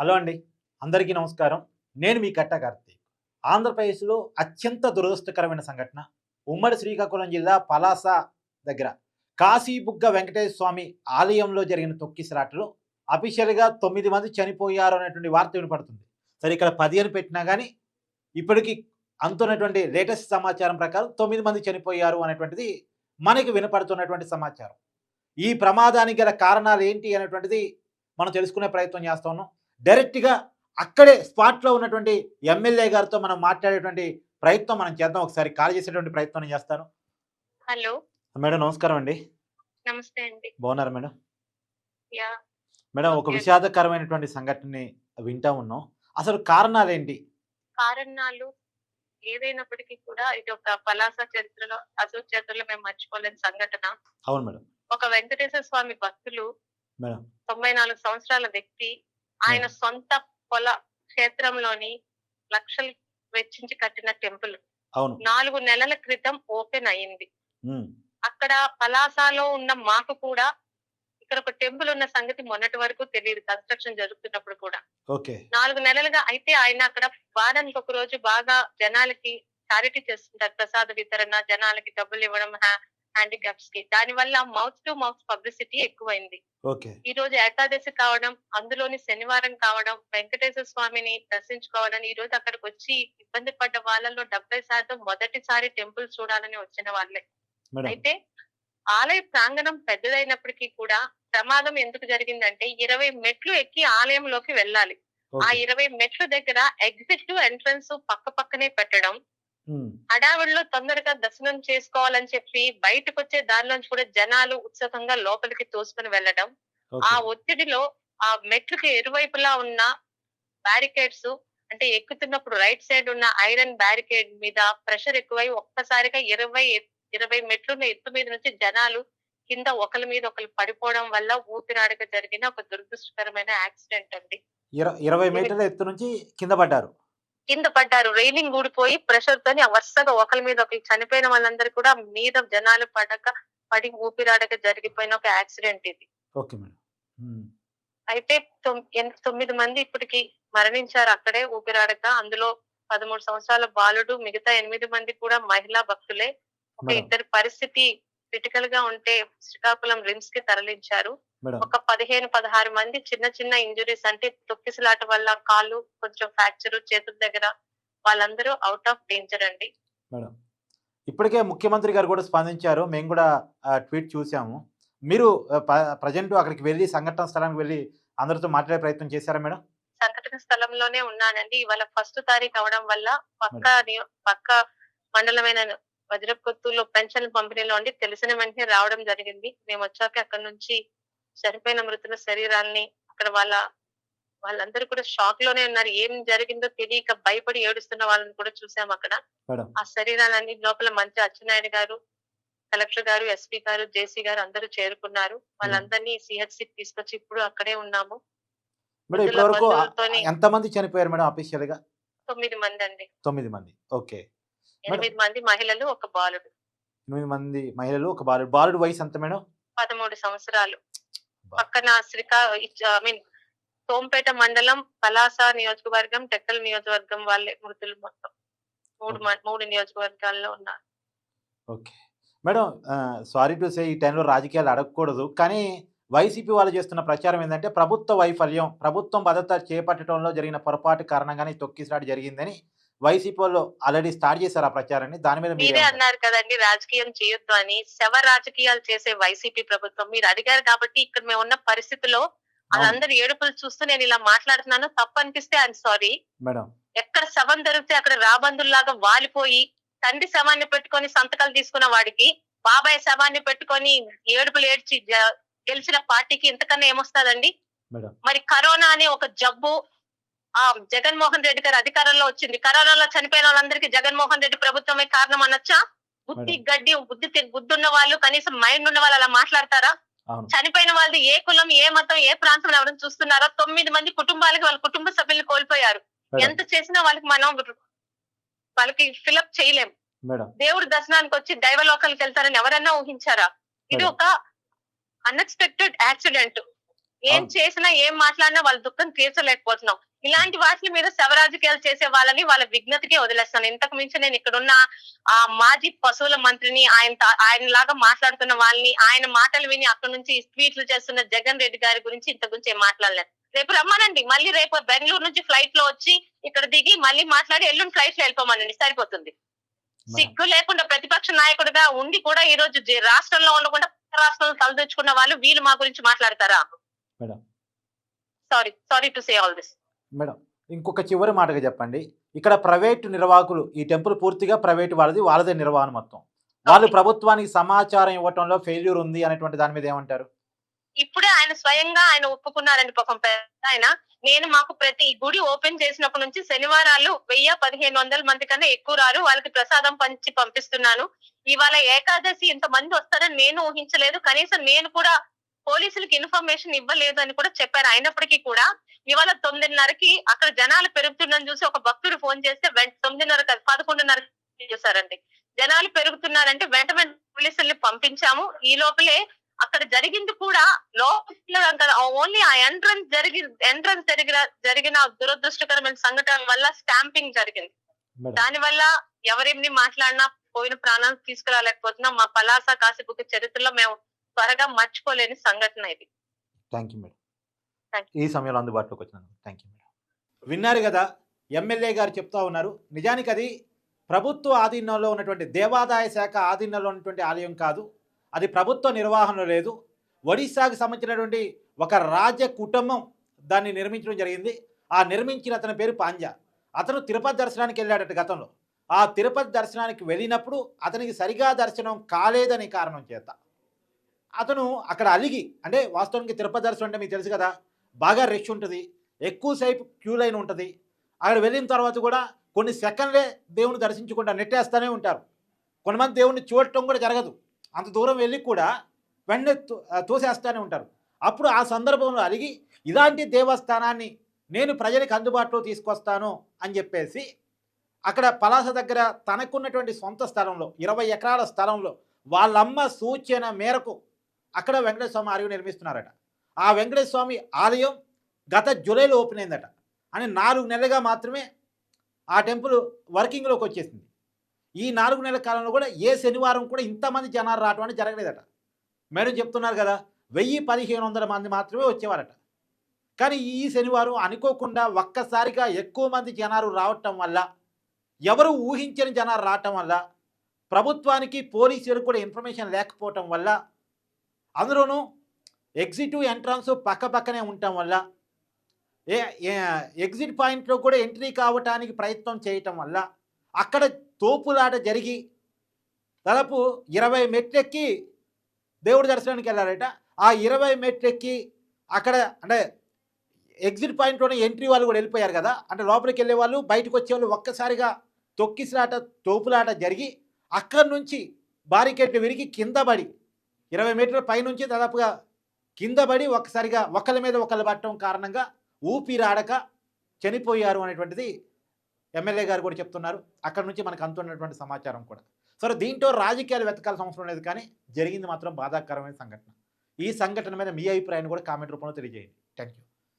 Hello అండి. అందరికీ నమస్కారం. నేను మీ కట్ట కార్తీక్. ఆంధ్రప్రదేశ్లో అత్యంత దురదృష్టకరమైన సంఘటన ఉమ్మడి శ్రీకాకుళం జిల్లా పలాస దగ్గర. కాశీబుగ్గ వెంకటేశ్వర స్వామి ఆలయంలో జరిగిన తొక్కిసలాటలో అఫీషియల్గా తొమ్మిది మంది చనిపోయారు అనేటువంటి వార్త వినపడుతుంది. సరే ఇక్కడ పదిహేను పెట్టినా కానీ ఇప్పటికీ అందుతున్నటువంటి లేటెస్ట్ సమాచారం ప్రకారం తొమ్మిది మంది చనిపోయారు అనేటువంటిది మనకి వినపడుతున్నటువంటి సమాచారం. ఈ ప్రమాదానికి గల కారణాలు ఏంటి అనేటువంటిది మనం తెలుసుకునే ప్రయత్నం చేస్తా ఉన్నాం. డైరెక్ట్గా అక్కడే స్పాట్లో ఉన్నటువంటి ఎమ్మెల్యే గారితో మనం మాట్లాడేటువంటి ప్రయత్నం మనం చేద్దాం. ఒకసారి కాల్ చేసేటువంటి ప్రయత్నం నేను చేస్తాను. హలో. మేడం నమస్కారం అండి. నమస్తే అండి. బాగున్నారు మేడం? యా. మేడం ఒక. విషాదకరమైనటువంటి సంఘటనని వింటా ఉన్నాం. అసలు కారణాలు ఏంటి కారణాలు ఏదైనప్పటికీ కూడా ఇది ఒక పలాస చరిత్రలో అశోక చరిత్రలో మేము మర్చిపోలేని సంఘటన. అవును మేడం. ఒక వెంకటేశ్వర స్వామి భక్తులు మేడం. తొంభై నాలుగు సంవత్సరాల వ్యక్తి ఆయన సొంత పొల క్షేత్రంలోని లక్షలు వెచ్చించి కట్టిన టెంపుల్. నాలుగు నెలల క్రితం ఓపెన్ అయింది. అక్కడ పలాసలో ఉన్న మాకు కూడా ఇక్కడ ఒక టెంపుల్ ఉన్న సంగతి మొన్నటి వరకు తెలియదు కన్స్ట్రక్షన్ జరుగుతున్నప్పుడు కూడా. నాలుగు నెలలుగా అయితే ఆయన అక్కడ వారానికి ఒక రోజు బాగా జనాలకి చారిటీ చేస్తుంటారు ప్రసాద వితరణ జనాలకి డబ్బులు ఇవ్వడం హ్యాండిక్యాప్స్కి. దాని వల్ల మౌత్ టు మౌత్ పబ్లిసిటీ ఎక్కువైంది. ఈ రోజు ఏకాదశి కావడం అందులోని శనివారం కావడం వెంకటేశ్వర స్వామిని దర్శించుకోవడం ఈ రోజు అక్కడికి వచ్చి ఇబ్బంది పడ్డ వాళ్ళలో డెబ్బై శాతం మొదటిసారి టెంపుల్ చూడాలని వచ్చిన వాళ్ళే. అయితే ఆలయ ప్రాంగణం పెద్దదైనప్పటికీ కూడా ప్రమాదం ఎందుకు జరిగిందంటే ఇరవై మెట్లు ఎక్కి ఆలయంలోకి వెళ్ళాలి. ఆ ఇరవై మెట్ల దగ్గర ఎగ్జిట్ ఎంట్రన్స్ పక్క పక్కనే పెట్టడం హడావిడిలో తొందరగా దర్శనం చేసుకోవాలని చెప్పి బయటకు వచ్చే దారిలోంచి కూడా జనాలు ఉత్సాహంగా లోపలికి తోసుకుని వెళ్ళడం. ఆ ఒత్తిడిలో ఆ మెట్లకి ఇరువైపులా ఉన్న బ్యారికేడ్స్ అంటే ఎక్కుతున్నప్పుడు రైట్ సైడ్ ఉన్న ఐరన్ బ్యారికేడ్ మీద ప్రెషర్ ఎక్కువై ఒక్కసారిగా ఇరవై ఇరవై మెట్లున్న ఎత్తు మీద నుంచి జనాలు కింద ఒకరి మీద ఒకరు పడిపోవడం వల్ల ఊపిరాడక జరిగిన ఒక దురదృష్టకరమైన యాక్సిడెంట్ అండి. ఇర- ఇరవై మీటర్ల ఎత్తు నుంచి కింద పడ్డారు. కింద పడ్డారు. రైలింగ్ ఊడిపోయి ప్రెషర్ తోని వరుసగా ఒకరి మీద ఒకరు చనిపోయిన వాళ్ళందరూ కూడా మీద జనాలు పడక పడి ఊపిరాడక జరిగిపోయిన ఒక యాక్సిడెంట్ ఇది. అయితే తొమ్మిది మంది ఇప్పటికి మరణించారు అక్కడే ఊపిరాడక. అందులో పదమూడు సంవత్సరాల బాలుడు మిగతా ఎనిమిది మంది కూడా మహిళా భక్తులే. ఒక ఇద్దరి పరిస్థితి క్రిటికల్గా ఉంటే శ్రీకాకుళం రిమ్స్కి తరలించారు. ఒక పదిహేను పదహారు మంది చిన్న చిన్న ఇంజురీస్ అంటే తొక్కిసలాట వల్ల కాళ్ళు కొంచెం ఫ్రాక్చర్ చేతుల దగ్గర వాళ్ళందరూ అవుట్ ఆఫ్ డేంజర్ అండి. మేడం. ఇప్పటికే ముఖ్యమంత్రి గారు కూడా స్పందించారు. మేము కూడా ట్వీట్ చూసాము. మీరు ప్రజెంట్ అక్కడికి వెళ్ళి సంఘటన స్థలానికి వెళ్ళి అందరితో మాట్లాడే ప్రయత్నం చేశారా మేడం? సంఘటన స్థలంలోనే ఉన్నానండి. ఇవాళ ఫస్ట్ తారీఖు అవడం వల్ల పక్క పక్క మండలమైన వజ్రకొత్తూరులో పెన్షన్ పంపిణీలో ఉండి తెలిసిన వెంటనే రావడం జరిగింది. మేము వచ్చాక అక్కడ నుంచి చనిపోయిన మృతుల శరీరాల్ని అక్కడ వాళ్ళ వాళ్ళందరూ కూడా షాక్లోనే ఉన్నారు. ఏం జరిగిందో తెలియక భయపడి ఏడుస్తున్న వాళ్ళని కూడా చూసాం అక్కడ. ఆ శరీరాలన్నీ లోపల మంచి అచ్చెన్నాయుడు గారు కలెక్టర్ గారు ఎస్పీ గారు జేసీ గారు అందరూ చేరుకున్నారు. వాళ్ళందరినీ సిహెచ్సి తీసుకొచ్చి ఇప్పుడు అక్కడే ఉన్నాము. బంధువులతోని ఎంతమంది చనిపోయారు మేడం అఫీషియల్గా తొమ్మిది మంది అండి. తొమ్మిది మంది. ఓకే. ఎనిమిది మంది మహిళలు ఒక బాలుడు. ఎనిమిది మంది మహిళలు ఒక బాలుడు. బాలుడు వయసు ఎంత మేడం? పదమూడు సంవత్సరాలు. పక్కన శ్రీకా ఐ మీన్ సోంపేట మండలం పలాస నియోజకవర్గం టెక్కల్ నియోజకవర్గం వాళ్ళే మృతులు మొత్తం. మూడు మూడు నియోజకవర్గాల్లో ఉన్నారు. Okay. Madam sorry to say ఈ టైంలో రాజకీయాలు అడగకూడదు కానీ వైసీపీ వాళ్ళు చేస్తున్న ప్రచారం ఏంటంటే ప్రభుత్వ వైఫల్యం ప్రభుత్వం భద్రత చేపట్టడంలో జరిగిన పొరపాటు కారణంగానే తొక్కిసలాట జరిగిందని వైసీపీ వాళ్ళు ఆల్రెడీ స్టార్ట్ చేశారు ఆ ప్రచారాన్ని. దాని మీద మీరే అన్నారు కదండి రాజకీయం చేయొద్దు అని. శవ రాజకీయాలు చేసే వైసీపీ ప్రభుత్వం మీరు అడిగారు కాబట్టి ఇక్కడ మేము ఉన్న పరిస్థితిలో వాళ్ళందరి ఏడుపులు చూస్తూ నేను ఇలా మాట్లాడుతున్నాను. తప్పు అనిపిస్తే ఐఎమ్ సారీ. మేడం. ఎక్కడ శవం దొరికితే అక్కడ రాబందుల్లాగా వాలిపోయి తండ్రి శవాన్ని పెట్టుకొని సంతకాలు తీసుకున్న వాడికి బాబాయ్ శవాన్ని పెట్టుకొని ఏడుపులు ఏడ్చి గెలిచిన పార్టీకి ఇంతకన్నా ఏమొస్తాదండి? మరి కరోనా అనే ఒక జబ్బు ఆ జగన్మోహన్ రెడ్డి గారు అధికారంలో వచ్చింది. కరోనాలో చనిపోయిన వాళ్ళందరికీ జగన్మోహన్ రెడ్డి ప్రభుత్వమే కారణం అనొచ్చా? బుద్ధి. గడ్డి బుద్ధి బుద్ధి ఉన్న వాళ్ళు కనీసం మైండ్ ఉన్న వాళ్ళు అలా మాట్లాడతారా? చనిపోయిన వాళ్ళది ఏ కులం ఏ మతం ఏ ప్రాంతం ఎవరైనా చూస్తున్నారో? తొమ్మిది మంది కుటుంబాలకి వాళ్ళ కుటుంబ సభ్యులు కోల్పోయారు. ఎంత చేసినా వాళ్ళకి మనం వాళ్ళకి ఫిలప్ చేయలేం. దేవుడి దర్శనానికి వచ్చి దైవలోకాలకు వెళ్తారని ఎవరన్నా ఊహించారా? ఇది. ఒక అన్ఎక్స్పెక్టెడ్ యాక్సిడెంట్ ఏం. చేసినా ఏం మాట్లాడినా వాళ్ళ దుఃఖం తీర్చలేకపోతున్నాం. ఇలాంటి వాటి మీద శవరాజకీయాలు చేసే వాళ్ళని వాళ్ళ విజ్ఞతకే వదిలేస్తాను ఇంతకు మించి నేను ఇక్కడున్న ఆ మాజీ పశువుల మంత్రిని ఆయన ఆయన లాగా మాట్లాడుతున్న వాళ్ళని ఆయన మాటలు విని అక్కడ నుంచి ట్వీట్లు చేస్తున్న జగన్ రెడ్డి గారి గురించి ఇంత గురించి ఏం మాట్లాడలేదు. రేపు రమ్మనండి. మళ్ళీ రేపు బెంగళూరు నుంచి ఫ్లైట్లో వచ్చి ఇక్కడ దిగి మళ్ళీ మాట్లాడి ఎల్లుండి ఫ్లైట్లో వెళ్ళిపోమనండి. సరిపోతుంది. సిగ్గు లేకుండా ప్రతిపక్ష నాయకుడిగా ఉండి కూడా ఈ రోజు రాష్ట్రంలో ఉండకుండా రాష్ట్రంలో తలదొచ్చుకున్న వాళ్ళు వీళ్ళు మా గురించి మాట్లాడతారా? Madam. Sorry sorry to say all this madam ఇంకొక చివరి మాటగా చెప్పండి. ఇక్కడ ప్రైవేటు నిర్వాహకులు ఈ టెంపుల్ పూర్తిగా ప్రైవేటు వాళ్ళది వాళ్ళదే నిర్వహణ మొత్తం. వాళ్ళు. ప్రభుత్వానికి సమాచారం ఇవ్వటంలో ఫెయిల్యూర్ ఉంది అనేటువంటి దాని మీద ఏమంటారు? ఇప్పుడే ఆయన స్వయంగా ఆయన ఒప్పుకున్నారండి పాపం పెద్ద ఆయన. నేను మాకు ప్రతి గుడి ఓపెన్ చేసినప్పటి నుంచి శనివారాలు వెయ్యి పదిహేను వందల మంది కన్నా ఎక్కువ రారు. వాళ్ళకి ప్రసాదం పంచి పంపిస్తున్నాను. ఇవాళ ఏకాదశి ఇంత మంది వస్తారని నేను ఊహించలేదు. కనీసం నేను కూడా పోలీసులకు ఇన్ఫర్మేషన్ ఇవ్వలేదు అని కూడా చెప్పారు. అయినప్పటికీ కూడా ఇవాళ తొమ్మిదిన్నరకి అక్కడ జనాలు పెరుగుతుందని చూసి ఒక భక్తుడు ఫోన్ చేస్తే తొమ్మిదిన్నర కాదు పదకొండున్నర చేశారండి. జనాలు పెరుగుతున్నారంటే వెంట వెంట పోలీసుల్ని పంపించాము. ఈ లోపలే అక్కడ జరిగింది కూడా లోపల ఓన్లీ ఆ ఎంట్రన్స్ జరిగి ఎంట్రన్స్ జరిగిన జరిగిన దురదృష్టకరమైన సంఘటన వల్ల స్టాంపింగ్ జరిగింది. దాని వల్ల ఎవరేమి మాట్లాడినా పోయిన ప్రాణాలు తీసుకురాలేకపోతున్నాం. మా పలాస కాసిబుక్ చరిత్రలో మేము త్వరగా మర్చిపోలేని సంఘటన ఇది. థ్యాంక్ యూ మేడం ఈ సమయంలో అందుబాటులోకి వచ్చినందుకు థ్యాంక్ యూ మేడం. విన్నారు కదా ఎమ్మెల్యే గారు చెప్తా ఉన్నారు. నిజానికి అది ప్రభుత్వ ఆధీనంలో ఉన్నటువంటి దేవాదాయ శాఖ ఆధీనంలో ఉన్నటువంటి ఆలయం కాదు. అది ప్రభుత్వ నిర్వహణలో లేదు. ఒడిశాకు సంబంధించినటువంటి ఒక రాజ్య కుటుంబం దాన్ని నిర్మించడం జరిగింది. ఆ నిర్మించిన అతని పేరు పాంజా అతను తిరుపతి దర్శనానికి వెళ్ళాడట గతంలో. ఆ తిరుపతి దర్శనానికి వెళ్ళినప్పుడు అతనికి సరిగా దర్శనం కాలేదని కారణం చేత. అతను అక్కడ అలిగి అంటే వాస్తవానికి తిరుపతి దర్శనం అంటే మీకు తెలుసు కదా బాగా రష్ ఉంటుంది. ఎక్కువసేపు క్యూ లైన్ ఉంటుంది. అక్కడ వెళ్ళిన తర్వాత కూడా కొన్ని సెకండ్లే దేవుని దర్శించకుండా నెట్టేస్తూనే ఉంటారు. కొంతమంది దేవుణ్ణి చూడటం కూడా జరగదు. అంత దూరం వెళ్ళి కూడా వెంటనే తోసేస్తూనే ఉంటారు. అప్పుడు ఆ సందర్భంలో అలిగి ఇలాంటి దేవస్థానాన్ని నేను ప్రజలకు అందుబాటులో తీసుకొస్తాను అని చెప్పేసి అక్కడ పలాస దగ్గర తనకున్నటువంటి సొంత స్థలంలో ఇరవై ఎకరాల స్థలంలో వాళ్ళమ్మ సూచన మేరకు అక్కడ వెంకటేశ్వర స్వామి ఆలయం నిర్మిస్తున్నారట. ఆ వెంకటేశ్వర స్వామి ఆలయం గత జూలైలో ఓపెన్ అయిందట. అని నాలుగు నెలలుగా మాత్రమే ఆ టెంపుల్ వర్కింగ్లోకి వచ్చేసింది. ఈ నాలుగు నెలల కాలంలో కూడా ఏ శనివారం కూడా ఇంతమంది జనాలు రావటం అనేది జరగలేదట. మేడం చెప్తున్నారు కదా వెయ్యి పదిహేను వందల మంది మాత్రమే వచ్చేవారట. కానీ ఈ శనివారం అనుకోకుండా ఒక్కసారిగా ఎక్కువ మంది జనాలు రావటం వల్ల ఎవరు ఊహించని జనాలు రావటం వల్ల ప్రభుత్వానికి పోలీసులకు కూడా ఇన్ఫర్మేషన్ లేకపోవటం వల్ల అందులోనూ ఎగ్జిట్ ఎంట్రన్స్ పక్క పక్కనే ఉండటం వల్ల ఏ ఎగ్జిట్ పాయింట్లో కూడా ఎంట్రీ కావటానికి ప్రయత్నం చేయటం వల్ల అక్కడ తోపులాట జరిగి దాదాపు ఇరవై మెట్లెక్కి దేవుడి దర్శనానికి వెళ్ళారట. ఆ ఇరవై మెట్లెక్కి అక్కడ అంటే ఎగ్జిట్ పాయింట్లోనే ఎంట్రీ వాళ్ళు కూడా వెళ్ళిపోయారు కదా. అంటే లోపలికి వెళ్ళే వాళ్ళు బయటకు వచ్చేవాళ్ళు ఒక్కసారిగా తొక్కిసలాట తోపులాట జరిగి అక్కడి నుంచి బారికెట్లు విరిగి కింద పడి ఇరవై మీటర్ల పైనుంచి దాదాపుగా కింద పడి ఒక్కసారిగా ఒకళ్ళ మీద ఒకళ్ళు పట్టడం కారణంగా ఊపిరాడక చనిపోయారు అనేటువంటిది ఎమ్మెల్యే గారు కూడా చెప్తున్నారు. అక్కడ నుంచి మనకు అందుతున్నటువంటి సమాచారం కూడా. సరే దీంట్లో రాజకీయాలు వెతకాల్సిన అవసరం లేదు కానీ జరిగింది మాత్రం బాధాకరమైన సంఘటన. ఈ సంఘటన మీద మీ అభిప్రాయాన్ని కూడా కామెంట్ రూపంలో తెలియజేయండి. Thank you